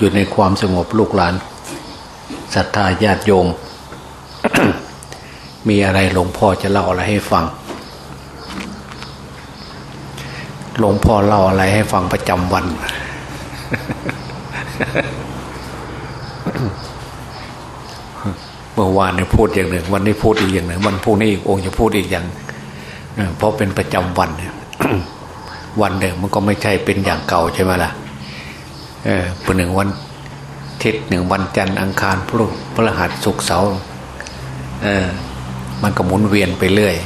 อยู่ในความสงบลูกหลานศรัทธาญาติโยม มีอะไรหลวงพ่อจะเล่าอะไรให้ฟัง หลวงพ่อเล่าอะไรให้ฟังประจำวัน เมื่อวานเนี่ยพูดอย่างหนึ่ง วันนี้พูดอีกอย่างหนึ่งวันพรุ่งนี้อีกองค์จะพูดอีกอย่างเพราะเป็นประจำวันเนี่ยวันหนึ่งมันก็ไม่ใช่เป็นอย่างเก่าใช่ไหมล่ะ เออป็นหนึ่งวันทิศหนึ่งวันจันทร์อังคารพฤพฤหัสศุกร์เสาร์เออมันก็หมุนเวียนไปเรื่อย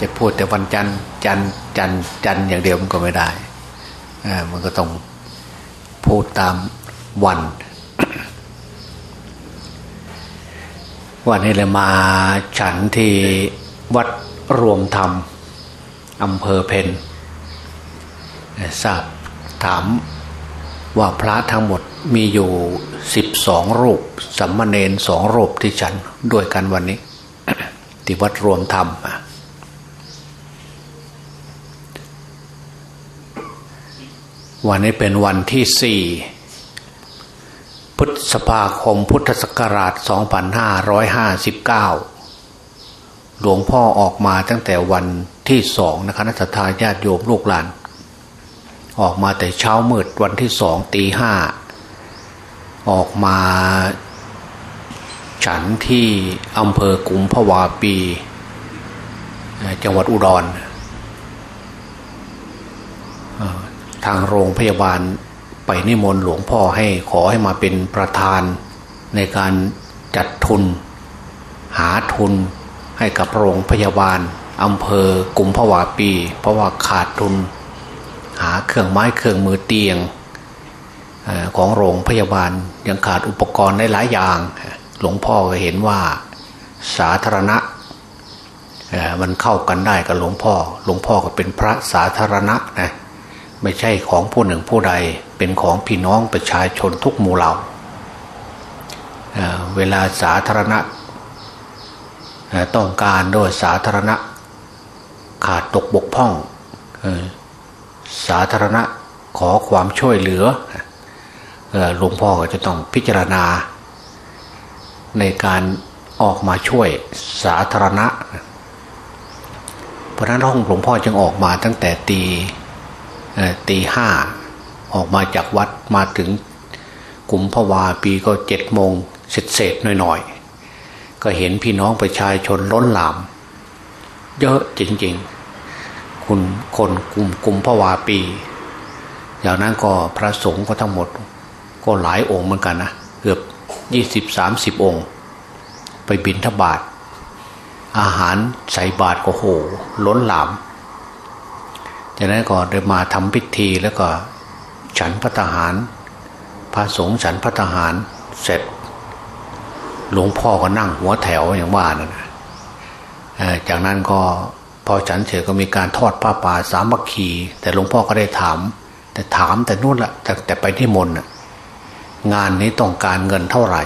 จะพูดแต่วันจันทร์จันทร์จันทร์จันทร์อย่างเดียวมันก็ไม่ได้เออมันก็ต้องพูดตามวัน วันนี้เลยมาฉันที่วัดรวมธรรมอำเภอเพนทราบถาม ว่าพระทั้งหมดมีอยู่สิบสองรูปสัมมาเนนสองรูปที่ฉันด้วยกันวันนี้ที่วัดรวมธรรมอะวันนี้เป็นวันที่สี่พฤษภาคมพุทธศักราช 2559 หลวงพ่อออกมาตั้งแต่วันที่สองนะคะนักทาญาติโยมลูกหลาน ออกมาแต่เช้ามืดวันที่สองตีห้าออกมาฉันที่อำเภอกุมภาวาปี จังหวัดอุดร ทางโรงพยาบาลไปนิมนต์หลวงพ่อให้ขอให้มาเป็นประธานในการจัดทุน หาทุนให้กับโรงพยาบาลอำเภอกุมภาวาปี เพราะว่าขาดทุน หาเครื่องไม้เครื่องมือเตียงของโรงพยาบาลยังขาดอุปกรณ์ได้หลายอย่าง หลวงพ่อก็เห็นว่าสาธารณะมันเข้ากันได้กับหลวงพ่อ หลวงพ่อก็เป็นพระสาธารณะนะไม่ใช่ของผู้หนึ่งผู้ใดเป็นของพี่น้องประชาชนทุกหมู่เหล่าเวลาสาธารณะต้องการโดยสาธารณะขาดตกบกพร่องอ สาธารณะขอความช่วยเหลือหลวงพ่อก็จะต้องพิจารณา ในการออกมาช่วยสาธารณะ เพราะนั้นห้องหลวงพ่อจึงออกมาตั้งแต่ตีตีห้าออกมาจากวัดมาถึงกลุ่มภาวาปีก็เจ็ดโมงเสร็จเสร็จๆหน่อยๆ ก็เห็นพี่น้องประชาชนล้นหลาม เยอะจริงๆ คุณคนกลุ่มกุมภาวาปีอย่างนั้นก็พระสงฆ์ก็ทั้งหมด ก็หลายองค์เหมือนกันนะเกือบยี่สิบสามสิบองค์ ไปบินทบาท อาหารใส่บาตรก็โหล้นหลามจากนั้นก็ได้มาทำพิธีแล้วก็ฉันพระทหาร พระสงฆ์ฉันพระทหารเสร็จ หลวงพ่อก็นั่งหัวแถวอย่างว่านั่นนะจากนั้นก็ พอฉันเสร็จก็มีการทอดผ้าป่าสามัคคี แต่หลวงพ่อก็ได้ถาม แต่ถามแต่นู่นละแต่แต่ไปที่มนงานนี้ต้องการเงินเท่าไหร่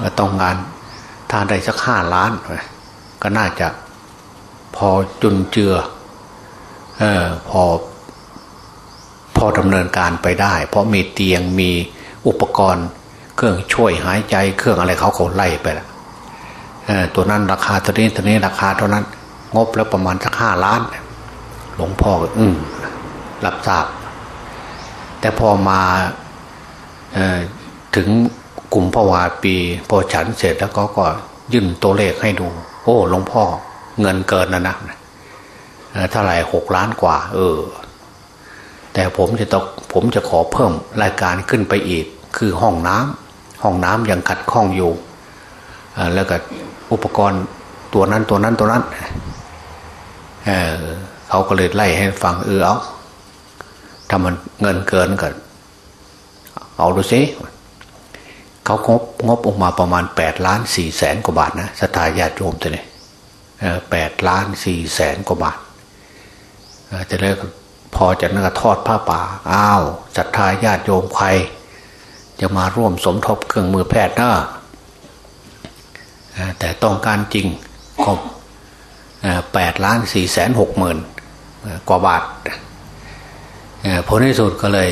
ก็ต้องงานถ้าได้สักห้าล้าน ก็น่าจะพอจุนเจือเออพอพอดำเนินการไปได้ เพราะมีเตียงมีอุปกรณ์ เครื่องช่วยหายใจเครื่องอะไรเขาเขาไล่ไปละตัวนั้นราคาเท่านี้ตัวนี้ราคาเท่านั้น งบแล้วประมาณสักห้าล้าน หลวงพ่อก็อืมรับทราบ แต่พอมาออถึงกลุ่มพวาปี พอฉันเสร็จแล้วก็ก็ยื่นตัวเลขให้ดู โอ้หลวงพ่อ เงินเกินนะนะเท่าไหร่หกล้านกว่า เออ แต่ผมจะต้องผมจะขอเพิ่มรายการขึ้นไปอีก คือห้องน้ำห้องน้ำยังขัดข้องอยู่แล้วก็อุปกรณ์ตัวนั้นตัวนั้นตัวนั้น เออเขาก็เลยไล่ให้ฟังเออเอาถ้ามันเงินเกินก็เอาดูสิเขางบงบออกมาประมาณแปดล้านสี่แสนกว่าบาทนะสถาญาติโยมตัวนี้แปดล้านสี่แสนกว่าบาทจะได้พอจากนั้นก็ทอดผ้าป่าอ้าวศรัทธาญาติโยมใคร จะมาร่วมสมทบเครื่องมือแพทย์เนะแต่ต้องการจริงก็ แปดล้านสี่แสนหกหมื่นกว่าบาทผลที่สุดก็เลย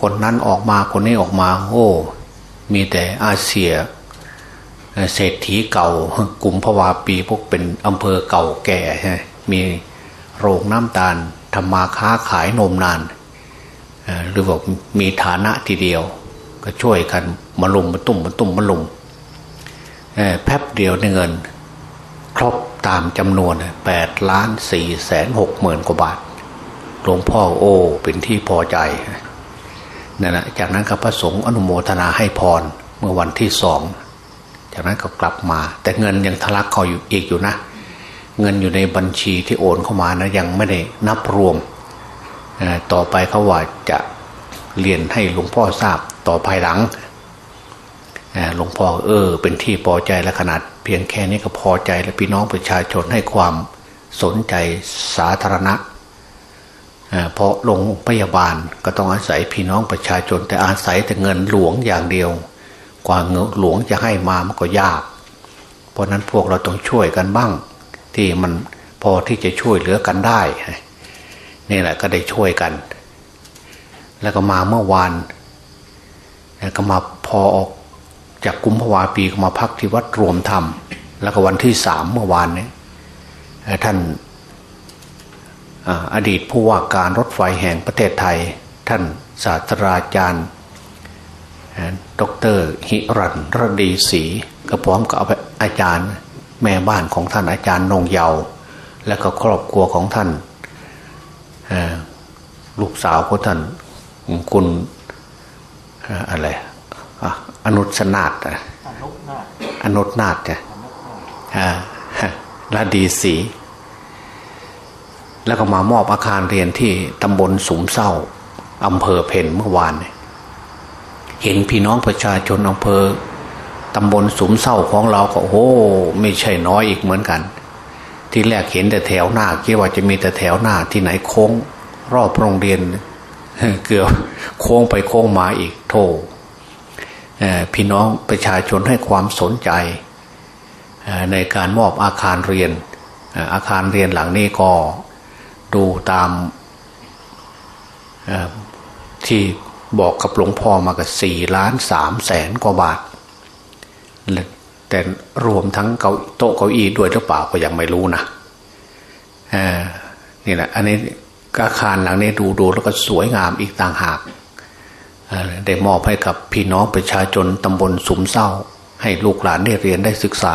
คนนั้นออกมาคนนี้ออกมา โอ้ มีแต่อาเซียเศรษฐีเก่ากลุ่มพวาปีพวกเป็นอำเภอเก่าแก่ใช่มีโรงน้ำตาลทำมาค้าขายนมนานหรือบอกมีฐานะทีเดียว ก็ช่วยกันมาลุมมาตุ่มมาตุ่มมาลุมเอ่อแป๊บเดียวในเงิน ครบตามจำนวนแปดล้านสี่แสนหกหมื่นกว่าบาทหลวงพ่อโอ้เป็นที่พอใจนั่นแหละจากนั้นก็พระสงฆ์อนุโมทนาให้พรเมื่อวันที่สอง จากนั้นก็กลับมา แต่เงินยังทะลักเข้าอยู่อีกอยู่นะ เงินอยู่ในบัญชีที่โอนเข้ามานะยังไม่ได้นับรวมต่อไปเขาว่าจะเรียนให้หลวงพ่อทราบต่อภายหลังหลวงพ่อเออ เป็นที่พอใจและขนาด พียงแค่นี้ก็พอใจและพี่น้องประชาชนให้ความสนใจสาธารณะเพราะโรงพยาบาลก็ต้องอาศัยพี่น้องประชาชนแต่อาศัยแต่เงินหลวงอย่างเดียว กว่าเงินหลวงจะให้มามันก็ยาก เพราะนั้นพวกเราต้องช่วยกันบ้าง ที่มันพอที่จะช่วยเหลือกันได้นี่แหละก็ได้ช่วยกัน แล้วก็มาเมื่อวานก็มาพอออก จากกุมภาวาปีก็มาพักที่วัดรวมธรรม แล้วก็วันที่สามเมื่อวานนี้ท่านอดีตผู้ว่าการรถไฟแห่งประเทศไทย ท่านศาสตราจารย์ดรหิรันรดีศรีก็พร้อมกับอาจารย์แม่บ้านของท่านอาจารย์นงเยาว์และก็ครอบครัวของท่านลูกสาวของท่านคุณอะไร อะอนุชนาตอะอนุนาถอนุชนาตเนี่ยอ่ารดีศรีแล้วก็มามอบอาคารเรียนที่ตำบลสุมเศร้าอำเภอเพนเมื่อวานเนี่ยเห็นพี่น้องประชาชนอำเภอตำบลสุมเศร้าของเราก็โอ้โหไม่ใช่น้อยอีกเหมือนกัน ที่แรกเห็นแต่แถวหน้าคิดว่าจะมีแต่แถวหน้าที่ไหนโค้ง รอบโรงเรียนเกือบโค้งไปโค้งมาอีกโทเอ่อ พี่น้องประชาชนให้ความสนใจในการมอบอาคารเรียน อาคารเรียนหลังนี้ก็ดูตามที่บอกกับหลวงพ่อมากับสี่ล้านสามแสนกว่าบาท แต่รวมทั้งเก้าโต๊ะเก้าอี้ด้วยหรือเปล่าก็ยังไม่รู้นะนี่แหละอันนี้อาคารหลังนี้ดูดูแล้วก็สวยงามอีกต่างหาก ได้มอบให้กับพี่น้องประชาชนตำบลสุมเศร้า ให้ลูกหลานได้เรียนได้ศึกษา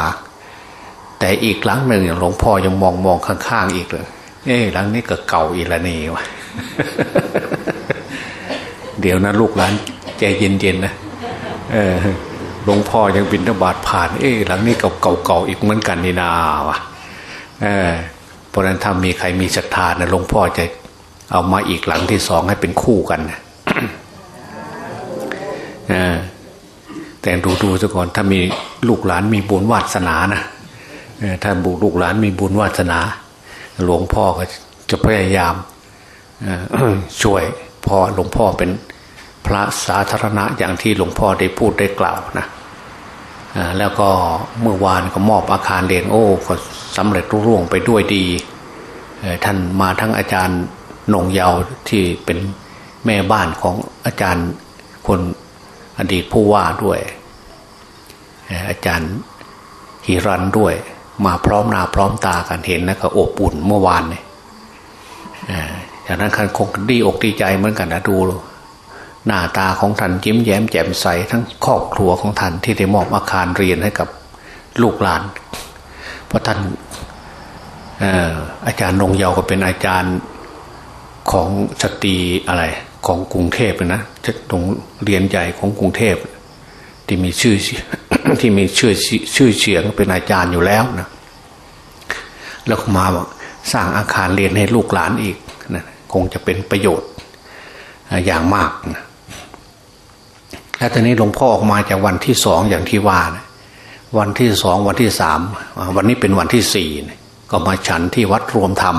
แต่อีกหลังหนึ่งหลวงพ่อยังมองมองข้างๆอีกเลยเอ๊ะหลังนี้ก็เก่าอีละนี่วะเดี๋ยวนะลูกหลานใจเย็นๆนะเออหลวงพ่อยังบินทบาทผ่าน เอ๊ะหลังนี้เก่าๆอีกเหมือนกันนี่นาวะเออเพราะนั้นถ้ามีใครมีศรัทธานะหลวงพ่อจะเอามาอีกหลังที่สองให้เป็นคู่กันนะ แต่ดูดูซะก่อนถ้ามีลูกหลานมีบุญวาสนานะอถ้าบุลูกหลานมีบุญวาสนา หลวงพ่อก็จะพยายามอช่วยเพอหลวงพ่อเป็นพระสาธารณะอย่างที่หลวงพ่อได้พูดได้กล่าวนะอแล้วก็เมื่อวานก็มอบอาคารเรียนโอ้ก็สำเร็จรุ่ร่วงไปด้วยดีท่านมาทั้งอาจารย์หนงเยาวที่เป็นแม่บ้านของอาจารย์คน อดีตผู้ว่าด้วย อาจารย์หิรันด้วย มาพร้อมหน้าพร้อมตากันเห็นแล้วก็อบอุ่นเมื่อวานเนี่ยจากนั้นคันคงดีอกดีใจเหมือนกันนะดู หน้าตาของท่านยิ้มแย้มแจ่มใสทั้งครอบครัวของท่านที่ได้มอบอาคารเรียนให้กับลูกหลาน เพราะท่านอาจารย์นงเยาวก็เป็นอาจารย์ของสตรีอะไร ของกรุงเทพเลยนะจะโรงเรียนใหญ่ของกรุงเทพ ที่มีชื่อที่มีชื่อชื่อเสียงเป็นอาจารย์อยู่แล้วนะแล้วมาบอกสร้างอาคารเรียนให้ลูกหลานอีกนะคงจะเป็นประโยชน์อย่างมากนะแล้วตอนนี้หลวงพ่อออกมาจากวันที่สองอย่างที่ว่านะวันที่สองวันที่สามวันนี้เป็นวันที่สี่นะก็มาฉันที่วัดรวมธรรม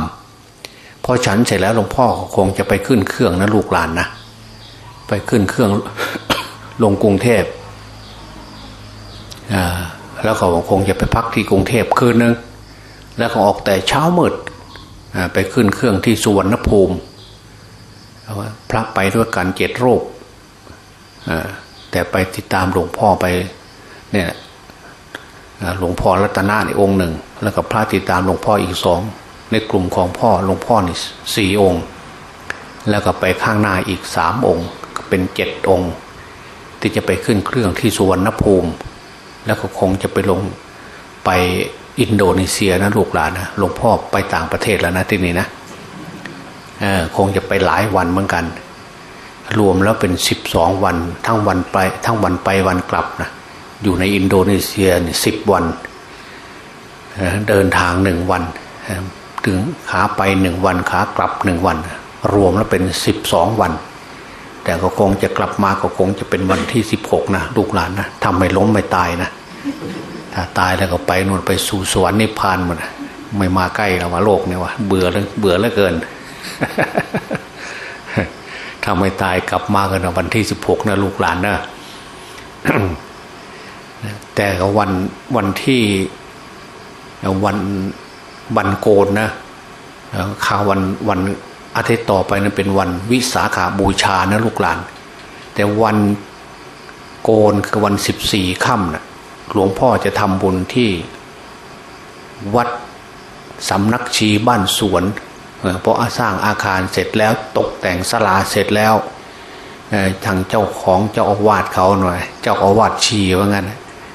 พอฉันเสร็จแล้วหลวงพ่อคงจะไปขึ้นเครื่องนะลูกหลานนะไปขึ้นเครื่องลงกรุงเทพอ่าแล้วก็คงจะไปพักที่กรุงเทพคืนนึงแล้วก็ออกแต่เช้ามืดอ่าไปขึ้นเครื่องที่สุวรรณภูมิว่าพระไปด้วยกันเจ็ดรูปเอ่อแต่ไปติดตามหลวงพ่อไปเนี่ยอ่อหลวงพ่อรัตนาในองค์หนึ่ง แล้วก็พระติดตามหลวงพ่ออีกสอง ในกลุ่มของพ่อหลวงพ่อนี่สี่องค์ แล้วก็ไปข้างหน้าอีกสามองค์ เป็นเจ็ดองค์ ที่จะไปขึ้นเครื่องที่สุวรรณภูมิ แล้วก็คงจะไปลงไปอินโดนีเซียนะลูกหลานนะหลวงพ่อไปต่างประเทศแล้วนะที่นี่นะคงจะไปหลายวันเหมือนกัน รวมแล้วเป็นสิบสองวัน ทั้งวันไปทั้งวันไปวันกลับนะอยู่ในอินโดนีเซียสิบวัน เดินทางหนึ่งวันเถึงขาไปหนึ่งวันขากลับหนึ่งวัน รวมแล้วเป็นสิบสองวัน แต่ก็คงจะกลับมาก็คงจะเป็นวันที่สิบหกนะลูกหลานนะทำไม่ล้มไม่ตายนะถ้าตายแล้วก็ไปนู่นไปสู่สวรรค์นิพพานหมดนะไม่มาใกล้เราว่าโลกเนี่ยวะเบื่อแล้วเบื่อแล้วเกินถ้าไม่ตายกลับมากันวันที่สิบหกนะลูกหลานนะแต่ก็วันวันที่วัน วันโกนนะเอ่อข่าววันวันอาทิตย์ต่อไปนั้นเป็นวันวิสาขาบูชานะลูกหลาน แต่วันโกนคือวันสิบสี่ค่ำนะหลวงพ่อจะทำบุญที่วัดสำนักชีบ้านสวนเพราะสร้างอาคารเสร็จแล้วตกแต่งศาลาเสร็จแล้วทางเจ้าของเจ้าอาวาสเขาหน่อย เจ้าอาวาสชีว่างั้น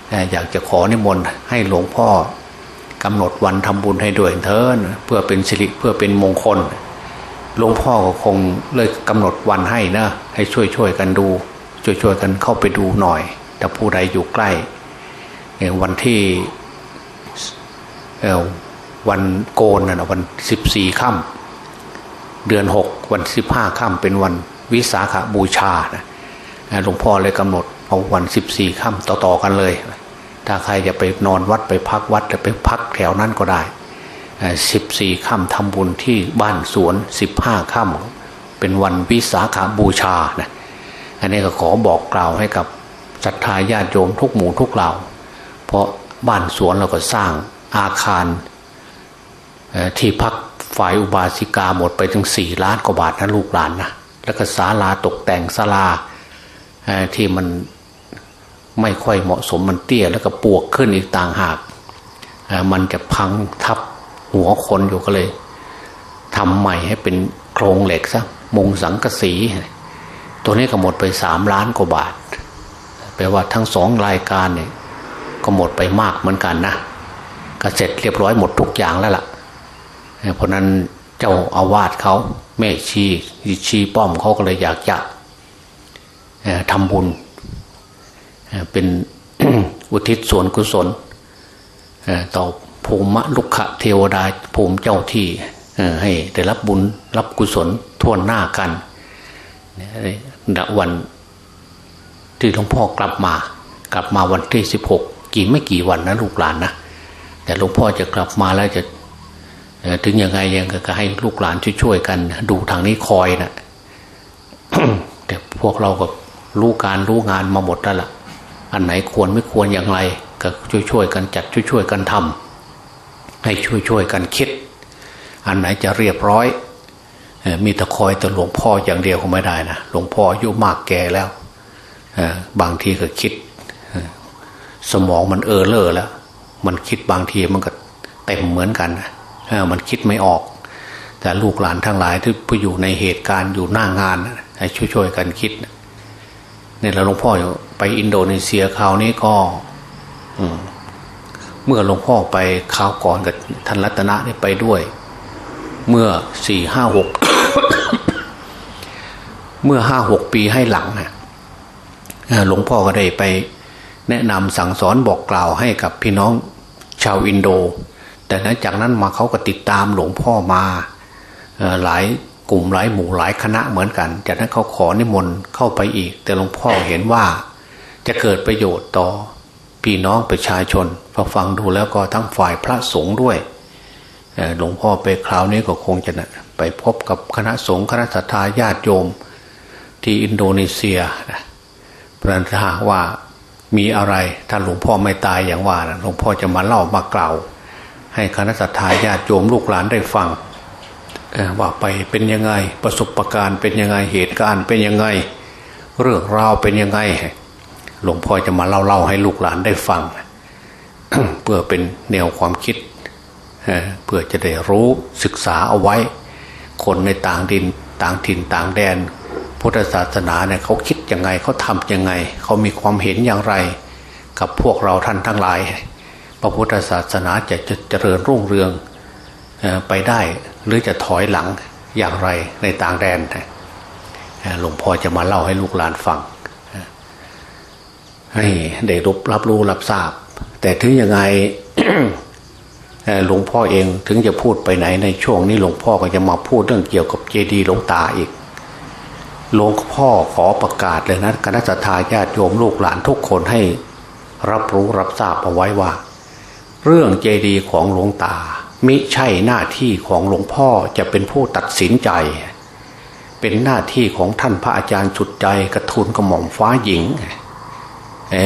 เอ่ออยากจะขอนิมนต์ให้หลวงพ่อ กำหนดวันทำบุญให้ด้วยเถินเพื่อเป็นสิริเพื่อเป็นมงคลหลวงพ่อก็คงเลยกำหนดวันให้นะให้ช่วยช่วยกันดู ช่วยช่วยๆกันเข้าไปดูหน่อยถ้าผู้ใดอยู่ใกล้เอ่อวันที่เออวันโกนนะนะวันสิบสี่ค่ำเดือนหกวันสิบห้าค่ำเป็นวันวิสาขบูชานะเอ่อหลวงพ่อเลยกำหนดเอาวันสิบสี่ค่ำต่อๆกันเลย ถ้าใครจะไปนอนวัดไปพักวัดจะไปพักแถวนั้นก็ได้สิบสี่ค่ำทำบุญที่บ้านสวนสิบห้าค่ำเป็นวันวิสาขาบูชานะอันนี้ก็ขอบอกกล่าวให้กับศรัทธาญาติโยมทุกหมู่ทุกเหล่า เพราะบ้านสวนเราก็สร้างอาคารที่พักฝ่ายอุบาสิกาหมดไปถึงสี่ล้านกว่าบาทนะลูกหลานนะแล้วก็ศาลาตกแต่งศาลาที่มัน ไม่ค่อยเหมาะสมมันเตี้ยแล้วก็ปวกขึ้นอีกต่างหาก มันจะพังทับหัวคนอยู่ก็เลยทำใหม่ให้เป็นโครงเหล็กซะมุงสังกะสี ตัวนี้ก็หมดไปสามล้านกว่าบาทแปลว่าทั้งสองรายการเนี่ยก็หมดไปมากเหมือนกันนะก็เสร็จเรียบร้อยหมดทุกอย่างแล้วล่ะเอ่อเพราะนั้นเจ้าอาวาสเขาแม่ชีชีป้อมเขาก็เลยอยากจะทำบุญ เป็นอุทิศส่วนกุศลต่อภูมิลุกขเทวดาภูมิเจ้าที่ให้ได้รับบุญรับกุศลทั่วหน้ากันณวันที่หลวงพ่อกลับมา กลับมาวันที่สิบหกกี่ไม่กี่วันนะลูกหลานนะแต่หลวงพ่อจะกลับมาแล้วจะถึงยังไงยังก็ให้ลูกหลานช่วยๆกัน ดูทางนี้คอยนะแต่พวกเราก็รู้การรู้งานมาหมดแล้วล่ะ อันไหนควรไม่ควรอย่างไรก็ช่วยๆกันจัดช่วยๆกันทำให้ช่วยๆกันคิด อันไหนจะเรียบร้อย มีแต่คอยแต่หลวงพ่ออย่างเดียวคงไม่ได้นะหลวงพ่ออายุมากแก่แล้วบางทีก็คิด สมองมันเออเลอแล้ว มันคิดบางทีมันก็เต็มเหมือนกันมันคิดไม่ออก แต่ลูกหลานทั้งหลายที่ผู้อยู่ในเหตุการณ์อยู่หน้างานให้ช่วยๆกันคิดนะ เนี่ยเราหลวงพ่ออยู่ไปอินโดนีเซียคราวนี้ก็เมื่อหลวงพ่อไปคราวก่อนกับท่านรัตนะได้ไปด้วย เมื่อสี่ห้าหกเมื่อห้าหกปีให้หลังนะหลวงพ่อก็ได้ไปแนะนำสั่งสอนบอกกล่าวให้กับพี่น้องชาวอินโด แต่หลังจากนั้นมาเขาก็ติดตามหลวงพ่อมาหลาย กลุ่มหลายหมู่หลายคณะเหมือนกัน จากนั้นเขาขอนิมนต์เข้าไปอีก แต่หลวงพ่อเห็นว่าจะเกิดประโยชน์ต่อพี่น้องประชาชนพอฟังดูแล้วก็ทั้งฝ่ายพระสงฆ์ด้วยหลวงพ่อไปคราวนี้ก็คงจะนะไปพบกับคณะสงฆ์คณะสัตยาญาติโยมที่อินโดนีเซียนะพระฉะนั้นถ้าว่ามีอะไรถ้าหลวงพ่อไม่ตายอย่างว่าหลวงพ่อจะมาเล่ามากล่าว ให้คณะสัตยาญาติโยมลูกหลานได้ฟัง ว่าไปเป็นยังไงประสบการณ์เป็นยังไงเหตุการณ์เป็นยังไง เรื่องราวเป็นยังไง หลวงพ่อจะมาเล่าเล่าให้ลูกหลานได้ฟัง เพื่อเป็นแนวความคิดเพื่อจะได้รู้ศึกษาเอาไว้ คนในต่างดินต่างถิ่นต่างแดน พุทธศาสนาเนี่ยเขาคิดยังไงเขาทำยังไง เขามีความเห็นอย่างไร กับพวกเราท่านทั้งหลาย พระพุทธศาสนาจะจะเจริญรุ่งเรือง ไปได้หรือจะถอยหลังอย่างไรในต่างแดนหลวงพ่อจะมาเล่าให้ลูกหลานฟังให้ได้รับรับรู้รับทราบ แต่ถึงยังไงหลวงพ่อเองถึงจะพูดไปไหนในช่วงนี้หลวงพ่อก็จะมาพูดเรื่องเกี่ยวกับเจดีย์หลวงตาอีกหลวงพ่อขอประกาศเลยนะคณะทาญาติโยมลูกหลานทุกคนให้รับรู้รับทราบเอาไว้ว่า เรื่องเจดีย์ของหลวงตา มิใช่หน้าที่ของหลวงพ่อจะเป็นผู้ตัดสินใจ เป็นหน้าที่ของท่านพระอาจารย์จุดใจกระทุนกระหม่อมฟ้าหญิง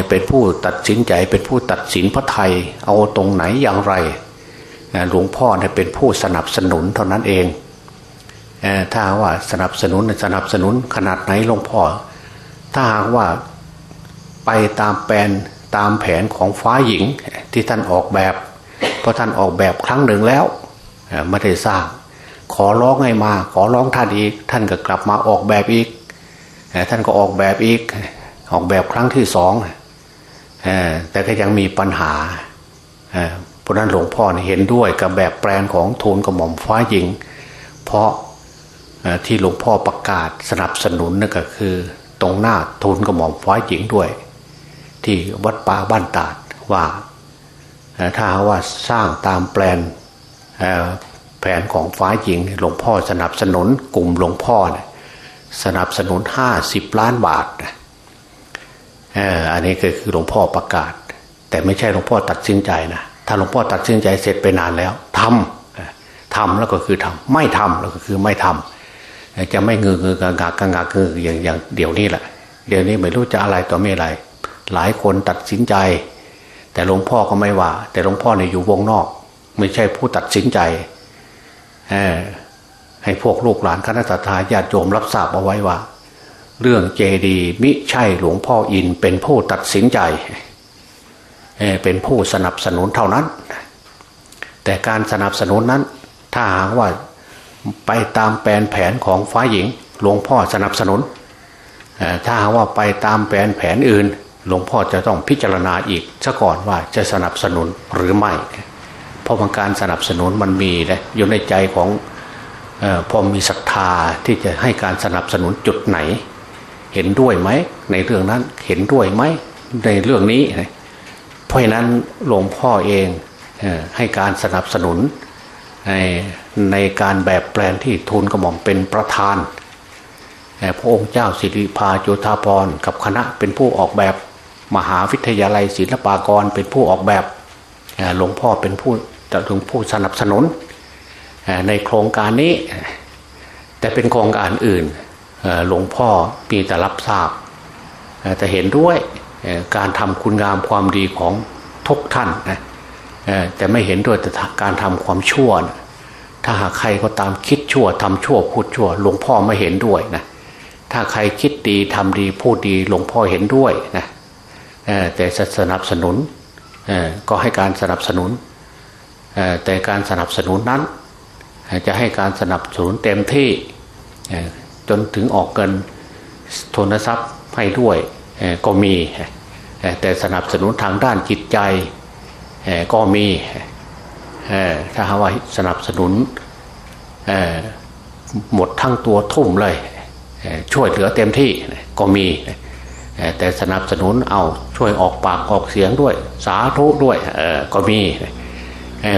เป็นผู้ตัดสินใจเป็นผู้ตัดสินพระไทย เอาตรงไหนอย่างไร หลวงพ่อเป็นผู้สนับสนุนเท่านั้นเอง ถ้าว่าสนับสนุนสนับสนุนขนาดไหนหลวงพ่อ ถ้าหากว่าไปตามแปลนตามแผนของฟ้าหญิงที่ท่านออกแบบ เพราะท่านออกแบบครั้งหนึ่งแล้วไม่ได้สร้าง ขอร้องให้มา ขอร้องท่านอีก ท่านก็กลับมาออกแบบอีก ท่านก็ออกแบบอีก ออกแบบครั้งที่สองแต่ก็ยังมีปัญหาเพราะนั้นหลวงพ่อเห็นด้วยกับแบบแปลนของทูลกระหม่อมฟ้าหญิง เพราะที่หลวงพ่อประกาศสนับสนุนนั่นก็คือ ตรงหน้าทูลกระหม่อมฟ้าหญิงด้วย ที่วัดป่าบ้านตาดว่า ถ้าว่าสร้างตามแปลนแผนของฟ้าหญิงหลวงพ่อสนับสนุนกลุ่มหลวงพ่อนี่ยสนับสนุนห้าสิบล้านบาทอันนี้ก็คือหลวงพ่อประกาศ แต่ไม่ใช่หลวงพ่อตัดสินใจนะถ้าหลวงพ่อตัดสินใจเสร็จไปนานแล้วทำทำแล้วก็คือทำไม่ทำแล้วก็คือไม่ทำจะไม่เงือเงือกงากงากเงืออย่างอย่างเดี๋ยวนี้แหละ เดี๋ยวนี้ไม่รู้จะอะไรต่อไม่อะไร หลายคนตัดสินใจ แต่หลวงพ่อก็ไม่ว่า แต่หลวงพ่อเนี่ยอยู่วงนอก ไม่ใช่ผู้ตัดสินใจให้พวกลูกหลานคณะทาญาติโยมรับทราบเอาไว้ว่า เรื่องเจดีมิใช่หลวงพ่ออินเป็นผู้ตัดสินใจเป็นผู้สนับสนุนเท่านั้น แต่การสนับสนุนนั้น ถ้าหากว่าไปตามแผนแผนของฟ้าหญิง หลวงพ่อสนับสนุนถ้าหากว่าไปตามแผนแผนอื่น หลวงพ่อจะต้องพิจารณาอีกซะก่อนว่าจะสนับสนุนหรือไม่เพราะการสนับสนุนมันมีนะอยู่ในใจของอพอมีศรัทธาที่จะให้การสนับสนุนจุดไหน เห็นด้วยไหมในเรื่องนั้นเห็นด้วยไหมในเรื่องนี้ เพราะนั้นหลวงพ่อเองให้การสนับสนุนในในการแบบแปลนที่ทูลกระหม่อมเป็นประธานพระองค์เจ้าสิริพาโจธาพรกับคณะเป็นผู้ออกแบบ มหาวิทยาลัยศิลปากรเป็นผู้ออกแบบหลวงพ่อเป็นผู้จะถึงผู้สนับสนุนในโครงการนี้ แต่เป็นโครงการอื่นหลวงพ่อมีแต่รับทราบแต่เห็นด้วยการทำคุณงามความดีของทุกท่านนะแต่ไม่เห็นด้วยแต่การทำความชั่วนะถ้าหากใครก็ตามคิดชั่วทำชั่วพูดชั่ว หลวงพ่อไม่เห็นด้วยนะถ้าใครคิดดีทำดีพูดดีหลวงพ่อเห็นด้วยนะ แต่สนับสนุนก็ให้การสนับสนุน แต่การสนับสนุนนั้น จะให้การสนับสนุนเต็มที่จนถึงออกเงินทุนทรัพย์ให้ด้วยก็มีแต่สนับสนุนทางด้านจิตใจก็มีถ้าหาว่าสนับสนุนหมดทั้งตัวทุ่มเลยช่วยเหลือเต็มที่ก็มี แต่สนับสนุนเอาช่วยออกปากออกเสียงด้วย สาธุด้วยก็มี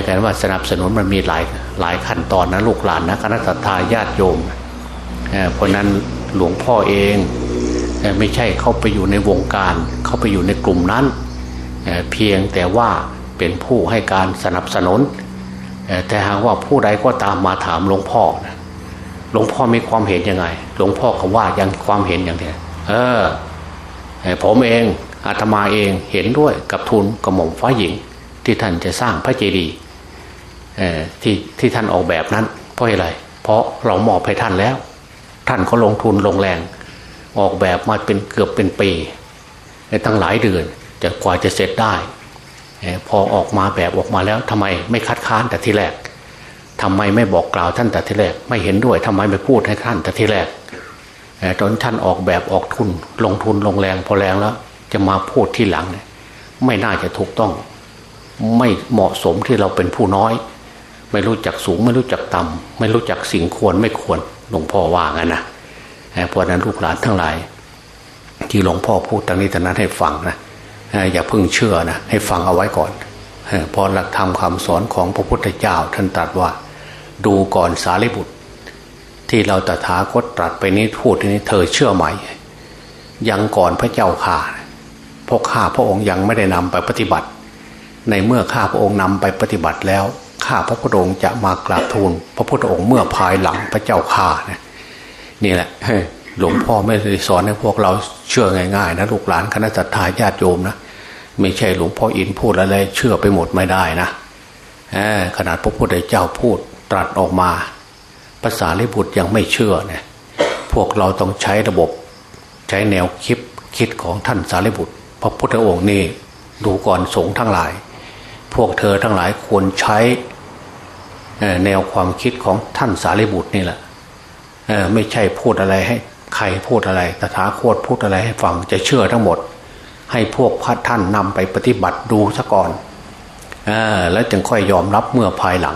แต่ว่าสนับสนุนมันมีหลายหลายขั้นตอนนะลูกหลานนะคณะทาญาติโยมเพราะนั้นหลวงพ่อเองไม่ใช่เข้าไปอยู่ในวงการ เข้าไปอยู่ในกลุ่มนั้น เพียงแต่ว่าเป็นผู้ให้การสนับสนุน แต่หากว่าผู้ใดก็ตามมาถามหลวงพ่อหลวงพ่อมีความเห็นยังไง หลวงพ่อเขาว่ายังความเห็นอย่างนี้เออ ผมเองอาตมาเองเห็นด้วยกับทุนกระหม่อมฟ้าหญิง ที่ท่านจะสร้างพระเจดีย์ที่ที่ท่านออกแบบนั้น เพราะอะไร เพราะเรามอบให้ท่านแล้ว ท่านก็ลงทุนลงแรง ออกแบบมาเป็นเกือบเป็นปีตั้งหลายเดือนจะกว่าจะเสร็จได้พอออกมาแบบออกมาแล้วทำไมไม่คัดค้านแต่ทีแรกทำไมไม่บอกกล่าวท่านแต่ทีแรก ไม่เห็นด้วยทำไมไม่พูดให้ท่านแต่ทีแรก ตอนท่านออกแบบออกทุน ลงทุนลงแรงพอแรงแล้ว จะมาพูดที่หลังเนี่ยไม่น่าจะถูกต้อง ไม่เหมาะสมที่เราเป็นผู้น้อย ไม่รู้จักสูงไม่รู้จักต่ำไม่รู้จักสิ่งควรไม่ควรหลวงพ่อว่างั้นนะเพราะนั้นลูกหลานทั้งหลาย ที่หลวงพ่อพูดตรงนี้ตรงนั้นให้ฟังนะอย่าเพิ่งเชื่อนะให้ฟังเอาไว้ก่อนพอหลักธรรมคำสอนของพระพุทธเจ้าท่านตรัสว่า ดูก่อนสารีบุตร ที่เราตถาคตตรัสไปนี้พูดนี้เธอเชื่อไหม ยังก่อนพระเจ้าข่าพราะข้าพระองค์ยังไม่ได้นำไปปฏิบัติ ในเมื่อข้าพระองค์นำไปปฏิบัติแล้ว ข้าพระพุทธองค์จะมากราบทูลพระพุทธองค์เมื่อภายหลังพระเจ้าข่านะนี่แหละหลวงพ่อไม่ได้สอนให้พวกเราเชื่อง่ายๆนะลูกหลานคณะสัตยาญาติโยมนะไม่ใช่หลวงพ่ออินพูดอะไรเชื่อไปหมดไม่ได้นะขนาดพระพุทธเจ้าพูดตรัสออกมา ภาษาลิบุตรยังไม่เชื่อเนี่ยพวกเราต้องใช้ระบบใช้แนวคิดคิดของท่านสารีบุตร พระพุทธองค์นี่ดูก่อนสงฆ์ทั้งหลาย พวกเธอทั้งหลายควรใช้แนวความคิดของท่านสารีบุตรนี่แหละไม่ใช่พูดอะไรให้ใครพูดอะไรตถาคตพูดอะไรให้ฟังจะเชื่อทั้งหมด ให้พวกพระท่านนำไปปฏิบัติดูซะก่อนอแล้วจึงค่อยยอมรับเมื่อภายหลัง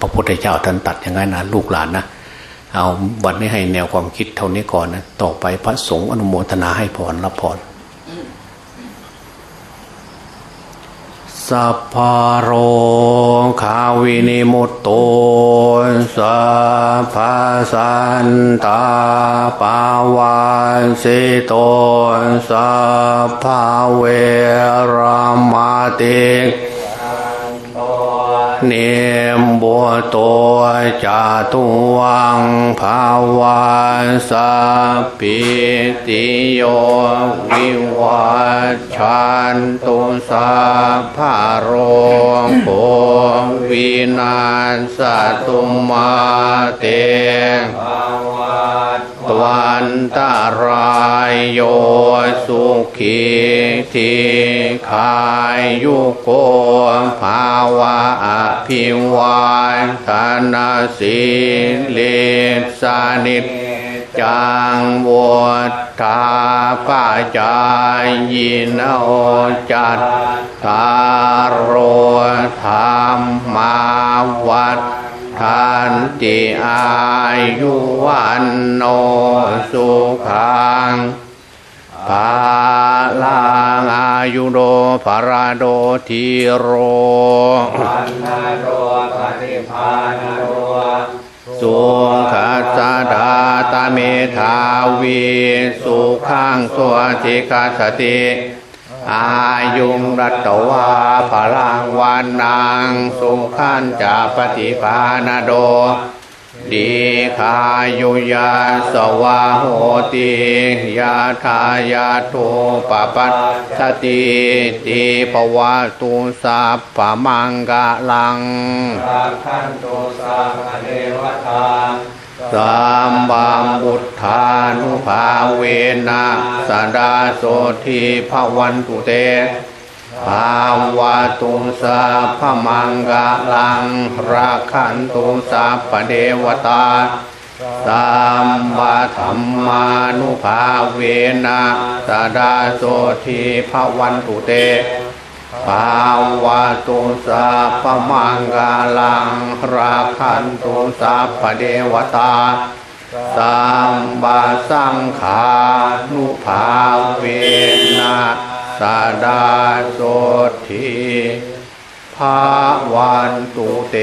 พระพุทธเจ้าท่านตัดอย่างนั้นนะลูกหลานนะเอาวันนี้ให้แนวความคิดเท่านี้ก่อนนะต่อไปพระสงฆ์อนุโมทนาให้พรรับพรสัพพโรคาวินิมุตโตสัพพสันตาปาวาสิโตสัพพเวรามาติ เนมบัวตัวจาตุวังภาวาสัพพิติโยวิวัชชันตุสัพาโรโภวินาสตุมาเตตวั วันตารายโยสุขีทีขายยุโกภาวะอภิวานธนาสีเลสานิจจังวัดทาปาจายยินโอจัตตารโรธรรมมาวัด ทันติอายุวันโนสุขังภาลังอายุโดภาราโดทีโรพันนาโดปฏิภาณโดสุขัสดาตาเมธาวีสุขังสวติกาสติ อายุงรัตวาพลังวันนางสุขันจะปฏิภาณโดดีคายุยาสวาโหติยาทายาทุปปัสสติติปวาตุสัพพมังกะลังรักขันตุสัพเทวตา สัมบัมบุทธานุภาเวนะสดาโสทีภวันตุเตภาวะตุสัพมังกะลังราคันตุสัพพเดวตาสัมมาธรรมานุภาเวนะสดาโสทีภวันตุเต ภาวะตุสัพมังกาลัง ราคันตุสัพเดวตาสัมบาสังขานุภาเวนะสดาโสทีภาวันตุเต